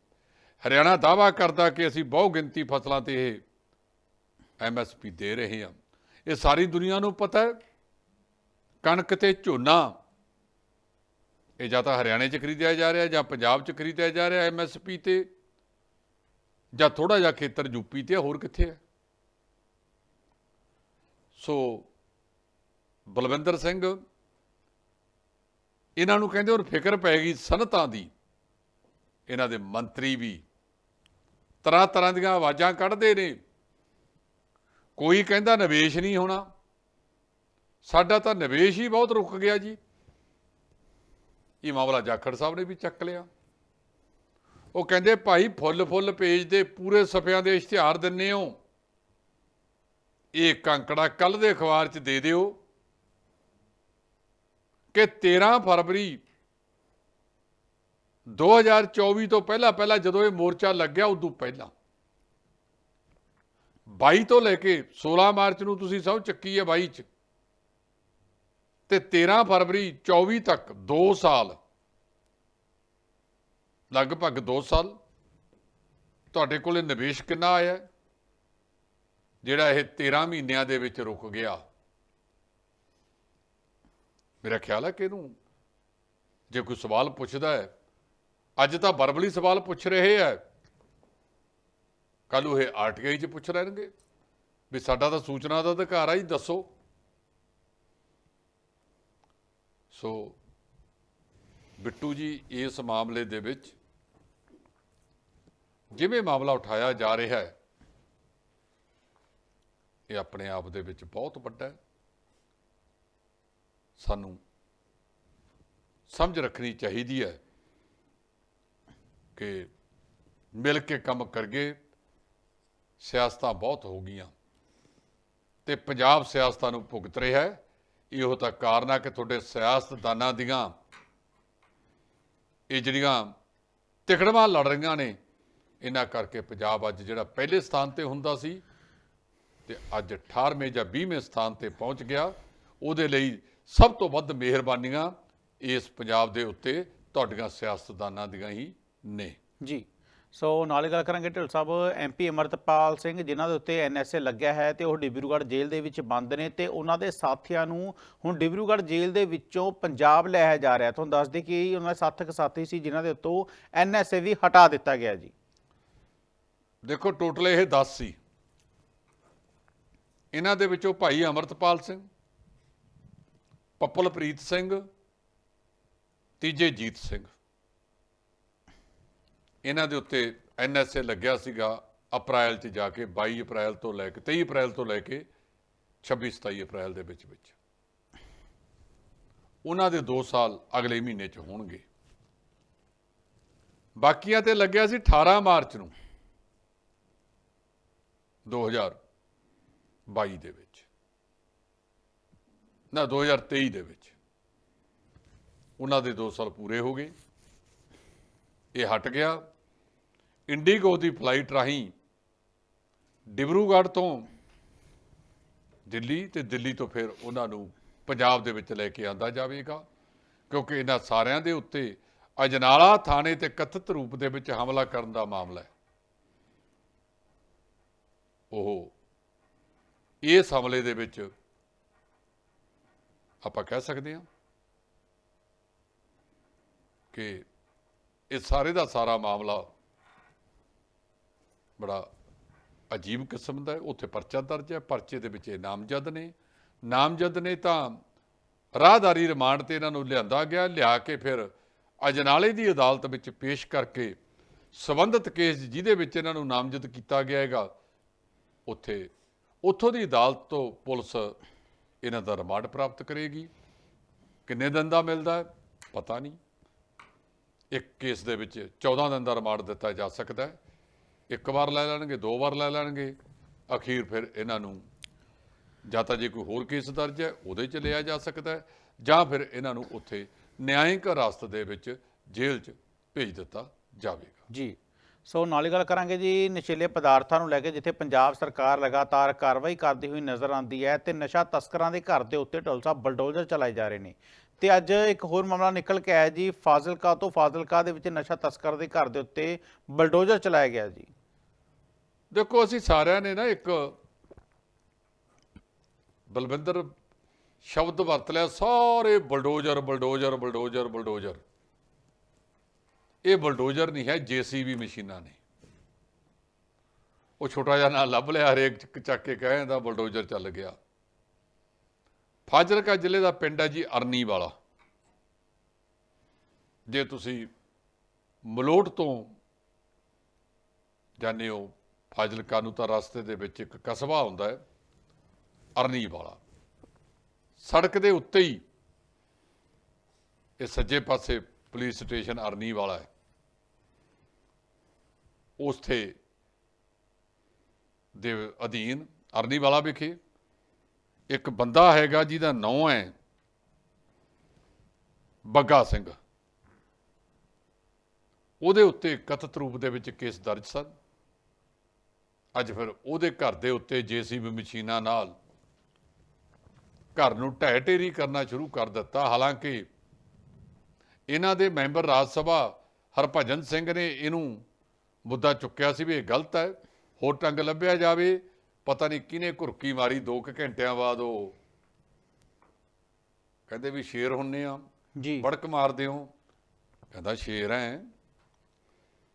ਹਰਿਆਣਾ ਦਾਵਾ ਕਰਦਾ ਕਿ ਅਸੀਂ ਬਹੁ ਗਿਣਤੀ ਫਸਲਾਂ ਤੇ ਇਹ ਐਮਐਸਪੀ ਦੇ ਰਹੇ ਹਾਂ। ਇਹ ਸਾਰੀ ਦੁਨੀਆ ਨੂੰ ਪਤਾ ਹੈ। ਕਣਕ ਤੇ ਝੋਨਾ ਇਹ ਜਾਂ ਤਾਂ ਹਰਿਆਣੇ 'ਚ ਖਰੀਦਿਆ ਜਾ ਰਿਹਾ ਜਾਂ ਪੰਜਾਬ 'ਚ ਖਰੀਦਿਆ ਜਾ ਰਿਹਾ ਐਮਐਸਪੀ ਤੇ ਜਾਂ ਥੋੜਾ ਜਿਹਾ ਖੇਤਰ ਯੂਪੀ ਤੇ ਹੈ, ਹੋਰ ਕਿੱਥੇ ਹੈ? ਸੋ ਬਲਵਿੰਦਰ ਸਿੰਘ ਇਹਨਾਂ ਨੂੰ ਕਹਿੰਦੇ ਹੁਣ ਫਿਕਰ ਪੈ ਗਈ ਸਨਤਾਂ ਦੀ। ਇਹਨਾਂ ਦੇ ਮੰਤਰੀ ਵੀ ਤਰ੍ਹਾਂ ਤਰ੍ਹਾਂ ਦੀਆਂ ਆਵਾਜ਼ਾਂ ਕੱਢਦੇ ਨੇ। ਕੋਈ ਕਹਿੰਦਾ ਨਿਵੇਸ਼ ਨਹੀਂ ਹੋਣਾ। ਸਾਡਾ ਤਾਂ ਨਿਵੇਸ਼ ਹੀ ਬਹੁਤ ਰੁਕ ਗਿਆ ਜੀ। ਇਹ ਮਾਮਲਾ ਜਾਖੜ ਸਾਹਿਬ ਨੇ ਵੀ ਚੱਕ ਲਿਆ। ਉਹ ਕਹਿੰਦੇ, ਭਾਈ ਫੁੱਲ ਫੁੱਲ ਪੇਜ ਦੇ ਪੂਰੇ ਸਫਿਆਂ ਦੇ ਇਸ਼ਤਿਹਾਰ ਦਿੰਨੇ ਹੋ। ਇਹ ਕਾਂਕੜਾ ਕੱਲ ਦੇ ਅਖਬਾਰ 'ਚ ਦੇ ਦਿਓ। ਕਿ 13 ਫਰਵਰੀ 2024 ਤੋਂ ਪਹਿਲਾਂ ਪਹਿਲਾਂ ਜਦੋਂ ਇਹ ਮੋਰਚਾ ਲੱਗਿਆ, ਉਦੋਂ ਪਹਿਲਾਂ। 22 ਤੋਂ ਲੈ ਕੇ 16 ਮਾਰਚ ਨੂੰ ਤੁਸੀਂ ਸਭ ਚੱਕੀ ਹੈ 22 ਚ। ਤੇ 13 ਫਰਵਰੀ 24 ਤੱਕ 2 ਸਾਲ। ਲਗਭਗ 2 ਸਾਲ। ਤੁਹਾਡੇ ਕੋਲੇ ਨਿਵੇਸ਼ ਕਿੰਨਾ ਆਇਆ? ਜਿਹੜਾ ਇਹ 13 ਮਹੀਨਿਆਂ ਦੇ ਵਿੱਚ ਰੁਕ ਗਿਆ। ਮੇਰਾ ਖਿਆਲ ਹੈ ਕਿ ਇਹਨੂੰ ਜੇ ਕੋਈ ਸਵਾਲ ਪੁੱਛਦਾ ਹੈ, ਅੱਜ ਤਾਂ ਬਰਬਲੀ ਸਵਾਲ ਪੁੱਛ ਰਹੇ ਹੈ। ਕੱਲ ਉਹ ਇਹ ਆਰਟੀਆਈ 'ਚ ਪੁੱਛ ਲੈਣਗੇ ਵੀ ਸਾਡਾ ਤਾਂ ਸੂਚਨਾ ਦਾ ਅਧਿਕਾਰ ਆ ਜੀ, ਦੱਸੋ। ਸੋ ਬਿੱਟੂ ਜੀ, ਇਸ ਮਾਮਲੇ ਦੇ ਵਿੱਚ ਜਿਵੇਂ ਮਾਮਲਾ ਉਠਾਇਆ ਜਾ ਰਿਹਾ ਹੈ, ਇਹ ਆਪਣੇ ਆਪ ਦੇ ਵਿੱਚ ਬਹੁਤ ਵੱਡਾ ਹੈ। ਸਾਨੂੰ ਸਮਝ ਰੱਖਣੀ ਚਾਹੀਦੀ ਹੈ ਕਿ ਮਿਲ ਕੇ ਕੰਮ ਕਰਗੇ ਸਿਆਸਤਾਂ ਬਹੁਤ ਹੋ ਗਈਆਂ ਤੇ ਪੰਜਾਬ ਸਿਆਸਤਾਂ ਨੂੰ ਭੁਗਤ ਰਿਹਾ ਹੈ। ਇਹੋ ਤਾਂ ਕਾਰਨ ਆ ਕਿ ਤੁਹਾਡੇ ਸਿਆਸਤਦਾਨਾਂ ਦੀਆਂ ਇਹ ਜਿਹੜੀਆਂ ਤਿਕੜਵਾਂ ਲੜ ਰਹੀਆਂ ਨੇ, ਇਹਨਾਂ ਕਰਕੇ ਪੰਜਾਬ ਅੱਜ ਜਿਹੜਾ ਪਹਿਲੇ ਸਥਾਨ ਤੇ ਹੁੰਦਾ ਸੀ ਤੇ ਅੱਜ 18ਵੇਂ ਜਾਂ 20ਵੇਂ ਸਥਾਨ ਤੇ ਪਹੁੰਚ ਗਿਆ। ਉਹਦੇ ਲਈ ਸਭ ਤੋਂ ਵੱਧ ਮਿਹਰਬਾਨੀਆਂ ਇਸ ਪੰਜਾਬ ਦੇ ਉੱਤੇ ਤੁਹਾਡੀਆਂ ਸਿਆਸਤਦਾਨਾਂ ਦੀਆਂ ਹੀ ਨੇ। ਜੀ ਸੋ ਨਾਲੇ ਗੱਲ ਕਰਾਂਗੇ ਢਿੱਲ ਸਾਹਿਬ ਐਮਪੀ ਅਮਰਤਪਾਲ ਸਿੰਘ ਜਿਨ੍ਹਾਂ ਦੇ ਉੱਤੇ ਐਨਐਸਏ ਲੱਗਿਆ ਹੈ ਤੇ ਉਹ ਡਿਬਰੂਗੜ੍ਹ ਜੇਲ੍ਹ ਦੇ ਵਿੱਚ ਬੰਦ ਨੇ ਤੇ ਉਹਨਾਂ ਦੇ ਸਾਥੀਆਂ ਨੂੰ ਹੁਣ ਡਿਬਰੂਗੜ੍ਹ ਜੇਲ੍ਹ ਦੇ ਵਿੱਚੋਂ ਪੰਜਾਬ ਲਿਆਇਆ ਜਾ ਰਿਹਾ। ਤੁਹਾਨੂੰ ਦੱਸ ਦੇ ਕਿ ਉਹਨਾਂ ਦੇ ਸੱਤ ਕੁ ਸਾਥੀ ਸੀ ਜਿਨ੍ਹਾਂ ਦੇ ਉੱਤੋਂ ਐਨਐਸਏ ਵੀ ਹਟਾ ਦਿੱਤਾ ਗਿਆ ਜੀ। ਦੇਖੋ ਟੋਟਲ ਇਹ 10 ਸੀ। ਇਹਨਾਂ ਦੇ ਵਿੱਚੋਂ ਭਾਈ ਅਮਰਤਪਾਲ ਸਿੰਘ ਪੱਪਲਪ੍ਰੀਤ ਸਿੰਘ, ਤੀਜੇ ਜੀਤ ਸਿੰਘ। ਇਹਨਾਂ ਦੇ ਉੱਤੇ ਐਨਐਸਏ ਲੱਗਿਆ ਸੀਗਾ ਅਪ੍ਰੈਲ 'ਚ ਜਾ ਕੇ 22 ਅਪ੍ਰੈਲ ਤੋਂ ਲੈ ਕੇ 23 ਅਪ੍ਰੈਲ ਤੋਂ ਲੈ ਕੇ 26 27 ਅਪ੍ਰੈਲ ਦੇ ਵਿੱਚ ਵਿੱਚ। ਉਹਨਾਂ ਦੇ 2 ਸਾਲ ਅਗਲੇ ਮਹੀਨੇ 'ਚ ਹੋਣਗੇ। ਬਾਕੀਆਂ ਤੇ ਲੱਗਿਆ ਸੀ 18 ਮਾਰਚ ਨੂੰ 2022 ਦੇ ਵਿੱਚ। ਨਾ 2023 ਦੇ ਵਿੱਚ। ਉਹਨਾਂ ਦੇ 2 ਸਾਲ ਪੂਰੇ ਹੋ ਗਏ। ਇਹ ਹਟ ਗਿਆ। ਇੰਡੀਗੋ ਦੀ ਫਲਾਈਟ ਰਾਹੀਂ ਡਿਬਰੂਗੜ੍ਹ ਤੋਂ ਦਿੱਲੀ ਤੇ ਦਿੱਲੀ ਤੋਂ ਫਿਰ ਉਹਨਾਂ ਨੂੰ ਪੰਜਾਬ ਦੇ ਵਿੱਚ ਲੈ ਕੇ ਆਂਦਾ ਜਾਵੇਗਾ, ਕਿਉਂਕਿ ਇਹਨਾਂ ਸਾਰਿਆਂ ਦੇ ਉੱਤੇ ਅਜਨਾਲਾ ਥਾਣੇ ਤੇ ਕਥਿਤ ਰੂਪ ਦੇ ਵਿੱਚ ਹਮਲਾ ਕਰਨ ਦਾ ਮਾਮਲਾ ਹੈ। ਉਹ ਇਸ ਹਮਲੇ ਦੇ ਵਿੱਚ ਆਪਾਂ ਕਹਿ ਸਕਦੇ ਹਾਂ ਕਿ ਇਹ ਸਾਰੇ ਦਾ ਸਾਰਾ ਮਾਮਲਾ ਬੜਾ ਅਜੀਬ ਕਿਸਮ ਦਾ ਹੈ। ਉੱਥੇ ਪਰਚਾ ਦਰਜ ਹੈ। ਪਰਚੇ ਦੇ ਵਿੱਚ ਇਹ ਨਾਮਜ਼ਦ ਨੇ। ਨਾਮਜ਼ਦ ਨੇ ਤਾਂ ਰਾਹਦਾਰੀ ਰਿਮਾਂਡ ਤੇ ਇਹਨਾਂ ਨੂੰ ਲਿਆਂਦਾ ਗਿਆ। ਲਿਆ ਕੇ ਫਿਰ ਅਜਨਾਲੇ ਦੀ ਅਦਾਲਤ ਵਿੱਚ ਪੇਸ਼ ਕਰਕੇ ਸਬੰਧਤ ਕੇਸ ਜਿਹਦੇ ਵਿੱਚ ਇਹਨਾਂ ਨੂੰ ਨਾਮਜ਼ਦ ਕੀਤਾ ਗਿਆ ਹੈਗਾ, ਉੱਥੇ ਉੱਥੋਂ ਦੀ ਅਦਾਲਤ ਤੋਂ ਪੁਲਿਸ ਇਹਨਾਂ ਦਾ ਰਿਮਾਂਡ ਪ੍ਰਾਪਤ ਕਰੇਗੀ। ਕਿੰਨੇ ਦਿਨ ਦਾ ਮਿਲਦਾ ਹੈ? ਪਤਾ ਨਹੀਂ। ਇੱਕ ਕੇਸ ਦੇ ਵਿੱਚ 14 ਦਿਨ ਦਾ ਰਿਮਾਂਡ ਦਿੱਤਾ ਜਾ ਸਕਦਾ ਹੈ। ਇੱਕ ਵਾਰ ਲੈ ਲੈਣਗੇ, ਦੋ ਵਾਰ ਲੈ ਲੈਣਗੇ। ਅਖੀਰ ਫਿਰ ਇਹਨਾਂ ਨੂੰ ਜਾਂ ਤਾਂ ਜੇ ਕੋਈ ਹੋਰ ਕੇਸ ਦਰਜ ਹੈ, ਉਹਦੇ ਚ ਲਿਆ ਜਾ ਸਕਦਾ ਹੈ ਜਾਂ ਫਿਰ ਇਹਨਾਂ ਨੂੰ ਉੱਥੇ ਨਿਆਂਇਕ ਹਿਰਾਸਤ ਦੇ ਵਿੱਚ ਜੇਲ੍ਹ 'ਚ ਭੇਜ ਦਿੱਤਾ ਜਾਵੇਗਾ। ਜੀ। ਸੋ ਨਾਲ ਹੀ ਗੱਲ ਕਰਾਂਗੇ ਜੀ, ਨਸ਼ੀਲੇ ਪਦਾਰਥਾਂ ਨੂੰ ਲੈ ਕੇ ਜਿੱਥੇ ਪੰਜਾਬ ਸਰਕਾਰ ਲਗਾਤਾਰ ਕਾਰਵਾਈ ਕਰਦੀ ਹੋਈ ਨਜ਼ਰ ਆਉਂਦੀ ਹੈ ਤੇ ਨਸ਼ਾ ਤਸਕਰਾਂ ਦੇ ਘਰ ਦੇ ਉੱਤੇ ਢੋਲਸਾ ਬਲਡੋਜ਼ਰ ਚਲਾਏ ਜਾ ਰਹੇ ਨੇ। ਤੇ ਅੱਜ ਇੱਕ ਹੋਰ ਮਾਮਲਾ ਨਿਕਲ ਕੇ ਆਇਆ ਜੀ, ਫਾਜ਼ਿਲਕਾ ਤੋਂ ਫਾਜ਼ਿਲਕਾ ਦੇ ਵਿੱਚ ਨਸ਼ਾ ਤਸਕਰ ਦੇ ਘਰ ਦੇ ਉੱਤੇ ਬਲਡੋਜ਼ਰ ਚਲਾਇਆ ਗਿਆ ਜੀ। ਦੇਖੋ, ਅਸੀਂ ਸਾਰਿਆਂ ਨੇ ਨਾ ਇੱਕ ਬਲਵਿੰਦਰ ਸ਼ਬਦ ਵਰਤ ਲਿਆ, ਸਾਰੇ ਬਲਡੋਜ਼ਰ ਬਲਡੋਜ਼ਰ ਬਲਡੋਜ਼ਰ ਬਲਡੋਜ਼ਰ। ਇਹ ਬਲਡੋਜ਼ਰ ਨਹੀਂ ਹੈ, ਜੀਸੀਬੀ ਮਸ਼ੀਨਾਂ ਨੇ। ਉਹ ਛੋਟਾ ਜਿਹਾ ਨਾਂ ਲੱਭ ਲਿਆ, ਹਰੇਕ ਚੱਕ ਕੇ ਕਹੇ ਜਾਂਦਾ ਬਲਡੋਜ਼ਰ ਚੱਲ ਗਿਆ। ਫਾਜ਼ਿਲਕਾ ਜ਼ਿਲ੍ਹੇ ਦਾ ਪਿੰਡ ਹੈ ਜੀ ਅਰਨੀ ਵਾਲਾ। ਜੇ ਤੁਸੀਂ ਮਲੋਟ ਤੋਂ ਜਾਂਦੇ ਹੋ, ਫਾਜ਼ਿਲਕਾ ਨੂੰ ਤਾਂ ਰਸਤੇ ਦੇ ਵਿੱਚ ਇੱਕ ਕਸਬਾ ਹੁੰਦਾ ਹੈ, ਅਰਨੀ ਵਾਲਾ। ਸੜਕ ਦੇ ਉੱਤੇ ਹੀ ਇਹ ਸੱਜੇ ਪਾਸੇ ਪੁਲਿਸ ਸਟੇਸ਼ਨ ਅਰਨੀ ਵਾਲਾ ਹੈ। ਉਸਥੇ ਦੇ ਅਧੀਨ ਅਰਨੀਵਾਲਾ ਵਿਖੇ ਇੱਕ ਬੰਦਾ ਹੈਗਾ ਜਿਹਦਾ ਨਾਂ ਹੈ ਬੱਗਾ ਸਿੰਘ। ਉਹਦੇ ਉੱਤੇ ਕਥਿਤ ਰੂਪ ਦੇ ਵਿੱਚ ਕੇਸ ਦਰਜ ਸਨ। ਅੱਜ ਫਿਰ ਉਹਦੇ ਘਰ ਦੇ ਉੱਤੇ ਜੀਸੀਬੀ ਮਸ਼ੀਨਾਂ ਨਾਲ ਘਰ ਨੂੰ ਢਹਿ ਢੇਰੀ ਕਰਨਾ ਸ਼ੁਰੂ ਕਰ ਦਿੱਤਾ। ਹਾਲਾਂਕਿ ਇਹਨਾਂ ਦੇ ਮੈਂਬਰ ਰਾਜ ਸਭਾ ਹਰਭਜਨ ਸਿੰਘ ਨੇ ਇਹਨੂੰ ਮੁੱਦਾ ਚੁੱਕਿਆ ਸੀ ਵੀ ਇਹ ਗਲਤ ਹੈ ਹੋਰ ਟੰਗ ਲੱਭਿਆ ਜਾਵੇ ਪਤਾ ਨਹੀਂ ਕਿਹਨੇ ਘੁਰਕੀ ਮਾਰੀ 2 ਘੰਟਿਆਂ ਬਾਅਦ ਉਹ ਕਹਿੰਦੇ ਵੀ ਸ਼ੇਰ ਹੁੰਨੇ ਆ ਜੀ। ਬੜਕ ਮਾਰਦੇ ਹੋ। ਕਹਿੰਦਾ ਸ਼ੇਰ ਐ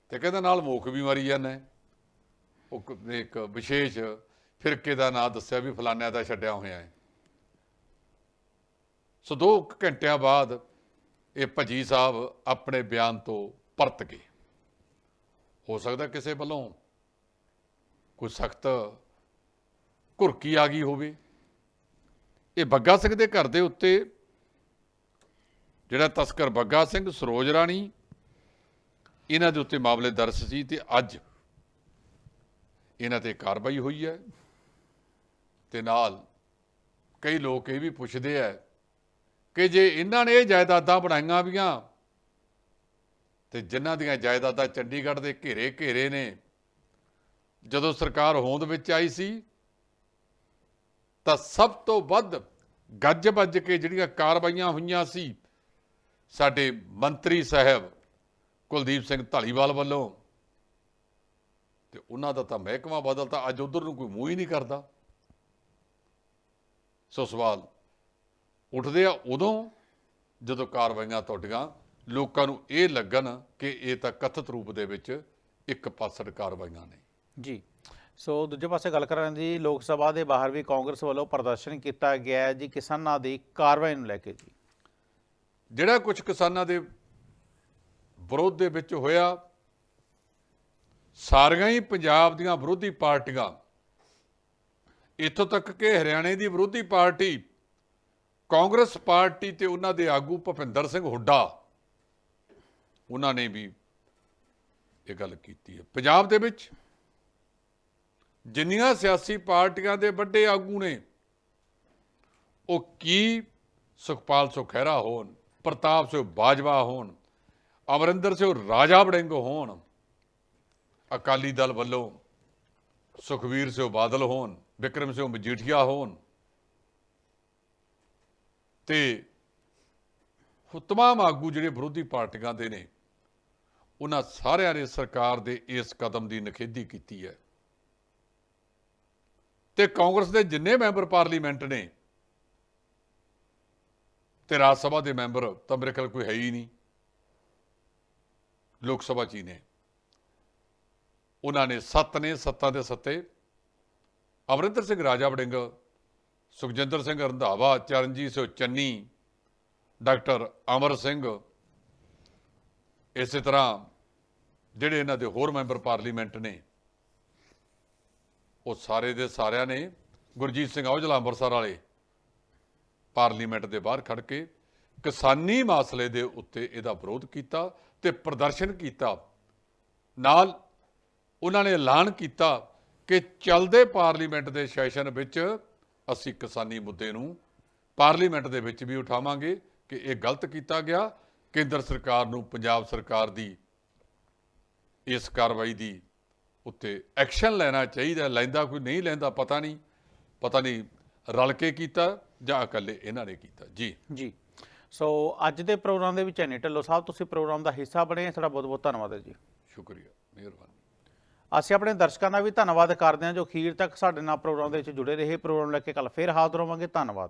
ਤੇ ਕਹਿੰਦਾ ਨਾਲ ਮੋਖ ਵੀ ਮਾਰੀ ਜਾਂਦਾ ਉਹ ਇੱਕ ਵਿਸ਼ੇਸ਼ ਫਿਰਕੇ ਦਾ ਨਾਂ ਦੱਸਿਆ ਵੀ ਫਲਾਨਿਆਂ ਦਾ ਛੱਡਿਆ ਹੋਇਆ ਹੈ। ਸੋ ਦੋ ਕੁ ਘੰਟਿਆਂ ਬਾਅਦ ਇਹ ਭਜੀ ਸਾਹਿਬ ਆਪਣੇ ਬਿਆਨ ਤੋਂ ਪਰਤ ਗਏ। ਹੋ ਸਕਦਾ ਕਿਸੇ ਵੱਲੋਂ ਕੋਈ ਸਖਤ ਘੁਰਕੀ ਆ ਗਈ ਹੋਵੇ। ਇਹ ਬੱਗਾ ਸਿੰਘ ਦੇ ਘਰ ਦੇ ਉੱਤੇ ਜਿਹੜਾ ਤਸਕਰ ਬੱਗਾ ਸਿੰਘ ਸਰੋਜ ਰਾਣੀ, ਇਹਨਾਂ ਦੇ ਉੱਤੇ ਮਾਮਲੇ ਦਰਜ ਸੀ ਤੇ ਅੱਜ ਇਹਨਾਂ ਤੇ ਕਾਰਵਾਈ ਹੋਈ ਹੈ ਤੇ ਨਾਲ ਕਈ ਲੋਕ ਇਹ ਵੀ ਪੁੱਛਦੇ ਆ ਕਿ ਜੇ ਇਹਨਾਂ ਨੇ ਇਹ ਜਾਇਦਾਦਾਂ ਬਣਾਈਆਂ ਵੀਆਂ ਤੇ ਜਿਨ੍ਹਾਂ ਦੀਆਂ ਜਾਇਦਾਦਾਂ ਚੰਡੀਗੜ੍ਹ ਦੇ ਘੇਰੇ ਘੇਰੇ ਨੇ, ਜਦੋਂ ਸਰਕਾਰ ਹੋਂਦ ਵਿੱਚ ਆਈ ਸੀ, ਤਾਂ ਸਭ ਤੋਂ ਵੱਧ ਗੱਜ ਵੱਜ ਕੇ ਜਿਹੜੀਆਂ ਕਾਰਵਾਈਆਂ ਹੋਈਆਂ ਸੀ, ਸਾਡੇ ਮੰਤਰੀ ਸਾਹਿਬ ਕੁਲਦੀਪ ਸਿੰਘ ਢਾਲੀਵਾਲ ਵੱਲੋਂ, ਤੇ ਉਹਨਾਂ ਦਾ ਤਾਂ ਮਹਿਕਮਾ ਬਦਲਤਾ, ਅੱਜ ਉਧਰ ਨੂੰ ਕੋਈ ਮੂੰਹ ਹੀ ਨਹੀਂ ਕਰਦਾ। ਸੋ ਸਵਾਲ ਉੱਠਦੇ ਆ ਉਦੋਂ ਜਦੋਂ ਕਾਰਵਾਈਆਂ ਤੁਹਾਡੀਆਂ ਲੋਕਾਂ ਨੂੰ ਇਹ ਲੱਗਣ ਕਿ ਇਹ ਤਾਂ ਕਥਿਤ ਰੂਪ ਦੇ ਵਿੱਚ ਇੱਕ ਪਾਸੜ ਕਾਰਵਾਈਆਂ ਨੇ। ਜੀ। ਸੋ ਦੂਜੇ ਪਾਸੇ ਗੱਲ ਕਰਾਂ ਜੀ ਲੋਕ ਸਭਾ ਦੇ ਬਾਹਰ ਵੀ ਕਾਂਗਰਸ ਵੱਲੋਂ ਪ੍ਰਦਰਸ਼ਨ ਕੀਤਾ ਗਿਆ ਜੀ ਕਿਸਾਨਾਂ ਦੀ ਕਾਰਵਾਈ ਨੂੰ ਲੈ ਕੇ ਜੀ। ਜਿਹੜਾ ਕੁਝ ਕਿਸਾਨਾਂ ਦੇ ਵਿਰੋਧ ਦੇ ਵਿੱਚ ਹੋਇਆ ਸਾਰੀਆਂ ਹੀ ਪੰਜਾਬ ਦੀਆਂ ਵਿਰੋਧੀ ਪਾਰਟੀਆਂ ਇੱਥੋਂ ਤੱਕ ਕਿ ਹਰਿਆਣੇ ਦੀ ਵਿਰੋਧੀ ਪਾਰਟੀ ਕਾਂਗਰਸ ਪਾਰਟੀ ਤੇ ਉਹਨਾਂ ਦੇ ਆਗੂ ਭੁਪਿੰਦਰ ਸਿੰਘ ਹੁੱਡਾ ਉਹਨਾਂ ਨੇ ਵੀ ਇਹ ਗੱਲ ਕੀਤੀ ਹੈ। ਪੰਜਾਬ ਦੇ ਵਿੱਚ ਜਿੰਨੀਆਂ ਸਿਆਸੀ ਪਾਰਟੀਆਂ ਦੇ ਵੱਡੇ ਆਗੂ ਨੇ, ਉਹ ਕੀ ਸੁਖਪਾਲ ਸਿੰਘ ਖਹਿਰਾ ਹੋਣ, ਪ੍ਰਤਾਪ ਸਿੰਘ ਬਾਜਵਾ ਹੋਣ, ਅਮਰਿੰਦਰ ਸਿੰਘ ਰਾਜਾ ਵੜਿੰਗ ਹੋਣ, ਅਕਾਲੀ ਦਲ ਵੱਲੋਂ ਸੁਖਵੀਰ ਸਿੰਘ ਬਾਦਲ ਹੋਣ, ਵਿਕਰਮ ਸਿੰਘ ਮਜੀਠੀਆ ਹੋਣ ਤੇ ਤਮਾਮ ਆਗੂ ਜਿਹੜੇ ਵਿਰੋਧੀ ਪਾਰਟੀਆਂ ਦੇ ਨੇ, ਉਹਨਾਂ ਸਾਰਿਆਂ ਨੇ ਸਰਕਾਰ ਦੇ ਇਸ ਕਦਮ ਦੀ ਨਿਖੇਧੀ ਕੀਤੀ ਹੈ। ਤੇ ਕਾਂਗਰਸ ਦੇ ਜਿੰਨੇ ਮੈਂਬਰ ਪਾਰਲੀਮੈਂਟ ਨੇ ਤੇ ਰਾਜ ਸਭਾ ਦੇ ਮੈਂਬਰ ਤਾਂ ਮੇਰੇ ਖਿਆਲ ਕੋਈ ਹੈ ਹੀ ਨਹੀਂ, ਲੋਕ ਸਭਾ ਚ ਹੀ ਨੇ। ਉਹਨਾਂ ਨੇ ਸੱਤ ਨੇ, ਸੱਤਾਂ ਦੇ ਸੱਤੇ। ਅਮਰਿੰਦਰ ਸਿੰਘ, ਰਾਜਾ ਵੜਿੰਗ, ਸੁਖਜਿੰਦਰ ਸਿੰਘ ਰੰਧਾਵਾ, ਚਰਨਜੀਤ ਸਿੰਘ ਚੰਨੀ ਡਾਕਟਰ ਅਮਰ ਸਿੰਘ। ਇਸੇ ਤਰ੍ਹਾਂ ਜਿਹੜੇ ਇਹਨਾਂ ਦੇ ਹੋਰ ਮੈਂਬਰ ਪਾਰਲੀਮੈਂਟ ਨੇ, ਉਹ ਸਾਰੇ ਦੇ ਸਾਰਿਆਂ ਨੇ ਗੁਰਜੀਤ ਸਿੰਘ ਔਜਲਾ ਅੰਮ੍ਰਿਤਸਰ ਵਾਲੇ ਪਾਰਲੀਮੈਂਟ ਦੇ ਬਾਹਰ ਖੜ ਕੇ ਕਿਸਾਨੀ ਮਸਲੇ ਦੇ ਉੱਤੇ ਇਹਦਾ ਵਿਰੋਧ ਕੀਤਾ ਤੇ ਪ੍ਰਦਰਸ਼ਨ ਕੀਤਾ। ਨਾਲ ਉਹਨਾਂ ਨੇ ਐਲਾਨ ਕੀਤਾ ਕਿ ਚੱਲਦੇ ਪਾਰਲੀਮੈਂਟ ਦੇ ਸੈਸ਼ਨ ਵਿੱਚ ਅਸੀਂ ਕਿਸਾਨੀ ਮੁੱਦੇ ਨੂੰ ਪਾਰਲੀਮੈਂਟ ਦੇ ਵਿੱਚ ਵੀ ਉਠਾਵਾਂਗੇ ਕਿ ਇਹ ਗਲਤ ਕੀਤਾ ਗਿਆ ਕੇਂਦਰ ਸਰਕਾਰ ਨੂੰ ਪੰਜਾਬ ਸਰਕਾਰ ਦੀ ਇਸ ਕਾਰਵਾਈ ਦੀ ਉੱਤੇ ਐਕਸ਼ਨ ਲੈਣਾ ਚਾਹੀਦਾ ਲੈਂਦਾ ਕੋਈ ਨਹੀਂ ਲੈਂਦਾ ਪਤਾ ਨਹੀਂ ਪਤਾ ਨਹੀਂ ਰਲ ਕੇ ਕੀਤਾ ਜਾਂ ਇਕੱਲੇ ਇਹਨਾਂ ਨੇ ਕੀਤਾ। ਜੀ। ਜੀ। ਸੋ ਅੱਜ ਦੇ ਪ੍ਰੋਗਰਾਮ ਦੇ ਵਿੱਚ ਐਨੀ ਢਿੱਲੋਂ ਸਾਹਿਬ ਤੁਸੀਂ ਪ੍ਰੋਗਰਾਮ ਦਾ ਹਿੱਸਾ ਬਣੇ ਤੁਹਾਡਾ ਬਹੁਤ ਬਹੁਤ ਧੰਨਵਾਦ ਹੈ ਜੀ। ਸ਼ੁਕਰੀਆ। ਮਿਹਰਬਾਨੀ। ਅਸੀਂ ਆਪਣੇ ਦਰਸ਼ਕਾਂ ਦਾ ਵੀ ਧੰਨਵਾਦ ਕਰਦੇ ਹਾਂ ਜੋ ਅਖੀਰ ਤੱਕ ਸਾਡੇ ਨਾਲ ਪ੍ਰੋਗਰਾਮ ਦੇ ਵਿੱਚ ਜੁੜੇ ਰਹੇ। ਪ੍ਰੋਗਰਾਮ ਲੈ ਕੇ ਕੱਲ ਫੇਰ ਹਾਜ਼ਰ ਹੋਵਾਂਗੇ। ਧੰਨਵਾਦ।